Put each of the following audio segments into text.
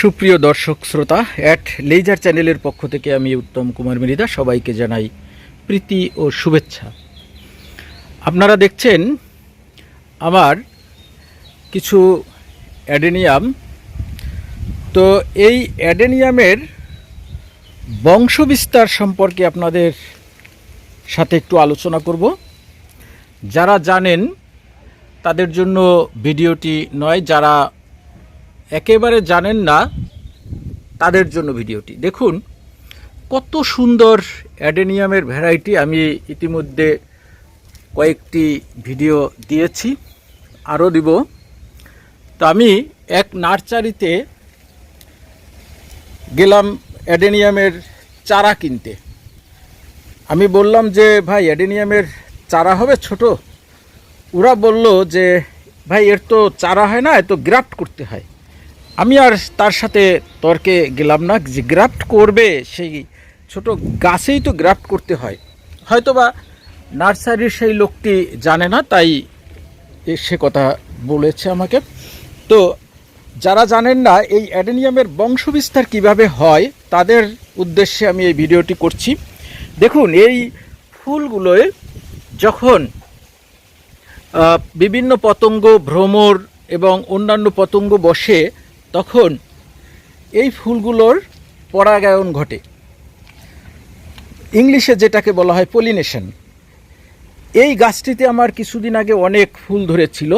সুপ্রিয় দর্শক শ্রোতা অ্যাট লেজার চ্যানেলের পক্ষ থেকে আমি উত্তম কুমার মৃদা সবাইকে জানাই প্রীতি ও শুভেচ্ছা। আপনারা দেখছেন আমার কিছু অ্যাডেনিয়াম। তো এই অ্যাডেনিয়ামের বংশবিস্তার সম্পর্কে আপনাদের সাথে একটু আলোচনা করব। যারা জানেন, তাদের জন্য ভিডিওটি নয়, যারা একেবারে জানেন না তাদের জন্য ভিডিওটি। দেখুন, কত সুন্দর অ্যাডেনিয়ামের ভ্যারাইটি আমি ইতিমধ্যে কয়েকটি ভিডিও দিয়েছি, আরও দিব। তো আমি এক নার্সারিতে গেলাম অ্যাডেনিয়ামের চারা কিনতে। আমি বললাম যে, ভাই, অ্যাডেনিয়ামের চারা হবে ছোট? ওরা বলল যে, ভাই, এর তো চারা হয় না এত গ্রাফট করতে হয়। আমি আর তার সাথে তর্কে গেলাম না, যে গ্রাফট করবে সেই ছোট গাছেই তো গ্রাফট করতে হয়। হয়তোবা নার্সারির সেই লোকটি জানে না, তাই সে কথা বলেছে আমাকে। তো যারা জানেন না এই অ্যাডেনিয়ামের বংশবিস্তার কীভাবে হয়, তাদের উদ্দেশ্যে আমি এই ভিডিওটি করছি। দেখুন, এই ফুলগুলোয় যখন বিভিন্ন পতঙ্গ ভ্রমর এবং অন্যান্য পতঙ্গ বসে তখন এই ফুলগুলোর পরাগায়ন ঘটে। ইংলিশে যেটাকে বলা হয় পলিনেশন। এই গাছটিতে আমার কিছুদিন আগে অনেক ফুল ধরেছিল।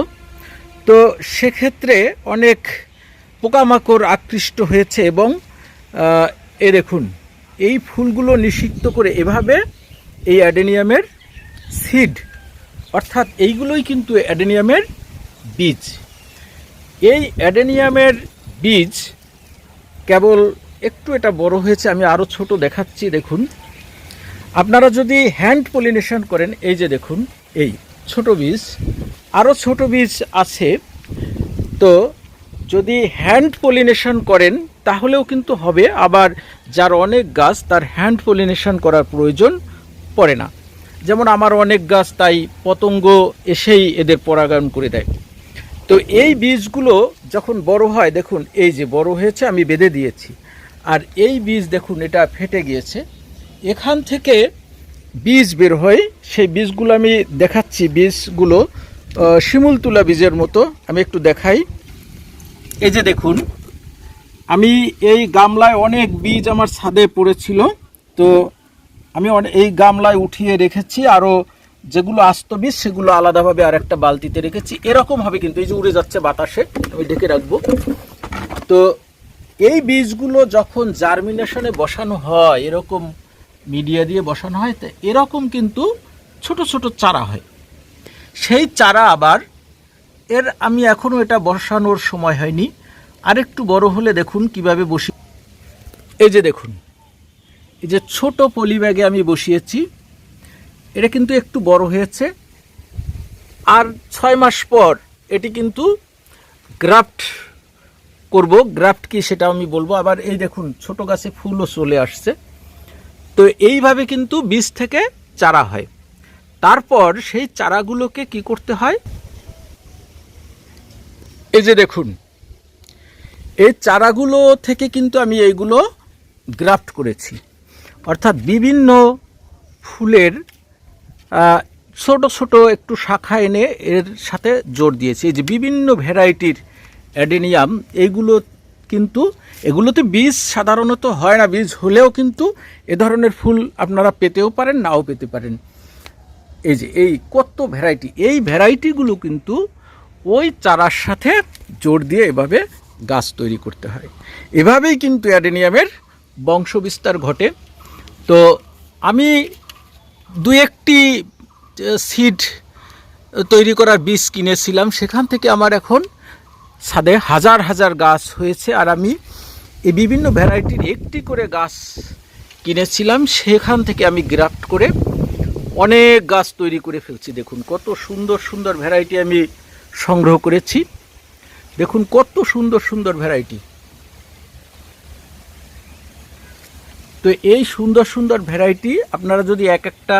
তো সেক্ষেত্রে অনেক পোকামাকড় আকৃষ্ট হয়েছে এবং এ দেখুন, এই ফুলগুলো নিষিক্ত করে এভাবে এই অ্যাডেনিয়ামের সিড, অর্থাৎ এইগুলোই কিন্তু অ্যাডেনিয়ামের বীজ। এই অ্যাডেনিয়ামের বীজ কেবল একটু এটা বড় হয়েছে, আমি আরও ছোট দেখাচ্ছি, দেখুন। আপনারা যদি হ্যান্ড পলিনেশন করেন, এই যে দেখুন, এই ছোট বীজ আরও ছোট বীজ আছে, তো যদি হ্যান্ড পলিনেশন করেন, তাহলেও কিন্তু হবে, আবার যার অনেক গাছ, তার হ্যান্ড পলিনেশন করার প্রয়োজন পড়ে না। যেমন আমার অনেক গাছ, তাই পতঙ্গ এসেই এদের পরাগায়ন করে দেয়। তো এই বীজগুলো যখন বড় হয়, দেখুন, এই যে বড় হয়েছে, আমি বেঁধে দিয়েছি। আর এই বীজ, দেখুন, এটা ফেটে গিয়েছে। এখান থেকে বীজ বের হয়। সেই বীজগুলো আমি দেখাচ্ছি। বীজগুলো শিমুল তুলা বীজের মতো। আমি একটু দেখাই। এই যে দেখুন, আমি এই গামলায় অনেক বীজ আমার ছাদে পড়েছিল। তো আমি এই গামলায় উঠিয়ে রেখেছি। আরও যেগুলো আস্ত বীজ, সেগুলো আলাদাভাবে আর একটা বালতিতে রেখেছি। এরকম হবে কিন্তু এই যে উড়ে যাচ্ছে বাতাসে, আমি ঢেকে রাখব। তো এই বীজগুলো যখন জার্মিনেশনে বসানো হয়, এরকম মিডিয়া দিয়ে বসানো হয়, তো এরকম কিন্তু ছোট ছোট চারা হয়। সেই চারা আবার এর আমি এখনও এটা বসানোর সময় হয়নি। আরেকটু বড় হলে দেখুন কীভাবে বসি এই যে দেখুন, এই যে ছোট পলি ব্যাগে আমি বসিয়েছি। এটা কিন্তু একটু বড় হয়েছে। আর ছয় মাস পর এটি কিন্তু গ্রাফট করব। গ্রাফট কি সেটা আমি বলব। আবার এই দেখুন, ছোট গাছে ফুলও চলে আসছে। তো এইভাবে কিন্তু বীজ থেকে চারা হয়। তারপর সেই চারাগুলোকে কি করতে হয়? এই যে দেখুন, এই চারাগুলো থেকে কিন্তু আমি এইগুলো গ্রাফট করেছি। অর্থাৎ বিভিন্ন ফুলের ছোট ছোট একটু শাখা এনে এর সাথে জোর দিয়েছি। এই যে বিভিন্ন ভ্যারাইটির অ্যাডেনিয়াম এইগুলো কিন্তু, এগুলোতে বীজ সাধারণত হয় না, বীজ হলেও কিন্তু এ ধরনের ফুল আপনারা পেতেও পারেন, নাও পেতে পারেন। এই যে, এই কত ভ্যারাইটি, এই ভ্যারাইটিগুলো কিন্তু ওই চারার সাথে জোর দিয়ে এভাবে গাছ তৈরি করতে হয়। এভাবেই কিন্তু অ্যাডেনিয়ামের বংশবিস্তার ঘটে। তো আমি দু একটি সিড তৈরি করার বীজ কিনেছিলাম। সেখান থেকে আমার এখন ছাদে হাজার হাজার গাছ হয়েছে আর আমি এই বিভিন্ন ভ্যারাইটির একটি করে গাছ কিনেছিলাম। সেখান থেকে আমি গ্রাফট করে অনেক গাছ তৈরি করে ফেলছি। দেখুন, কত সুন্দর সুন্দর ভ্যারাইটি আমি সংগ্রহ করেছি। দেখুন, কত সুন্দর সুন্দর ভ্যারাইটি। তো এই সুন্দর সুন্দর ভ্যারাইটি আপনারা যদি এক একটা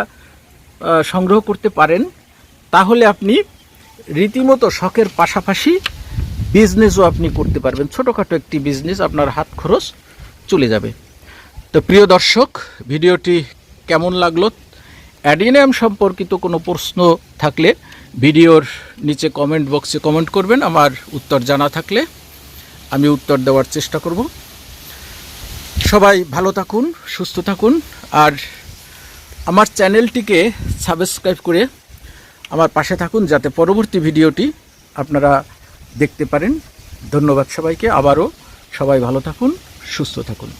সংগ্রহ করতে পারেন, তাহলে আপনি রীতিমতো শখের পাশাপাশি বিজনেসও আপনি করতে পারবেন। ছোটোখাটো একটি বিজনেস আপনার হাত খরচ চলে যাবে। তো প্রিয় দর্শক, ভিডিওটি কেমন লাগল? অ্যাডিনিয়াম সম্পর্কিত কোনো প্রশ্ন থাকলে ভিডিওর নিচে কমেন্ট বক্সে কমেন্ট করবেন। আমার উত্তর জানা থাকলে আমি উত্তর দেওয়ার চেষ্টা করব। সবাই ভালো থাকুন, সুস্থ থাকুন, আর আমার চ্যানেলটিকে সাবস্ক্রাইব করে আমার পাশে থাকুন যাতে পরবর্তী ভিডিওটি আপনারা দেখতে পারেন। ধন্যবাদ সবাইকে, আবারও সবাই ভালো থাকুন, সুস্থ থাকুন।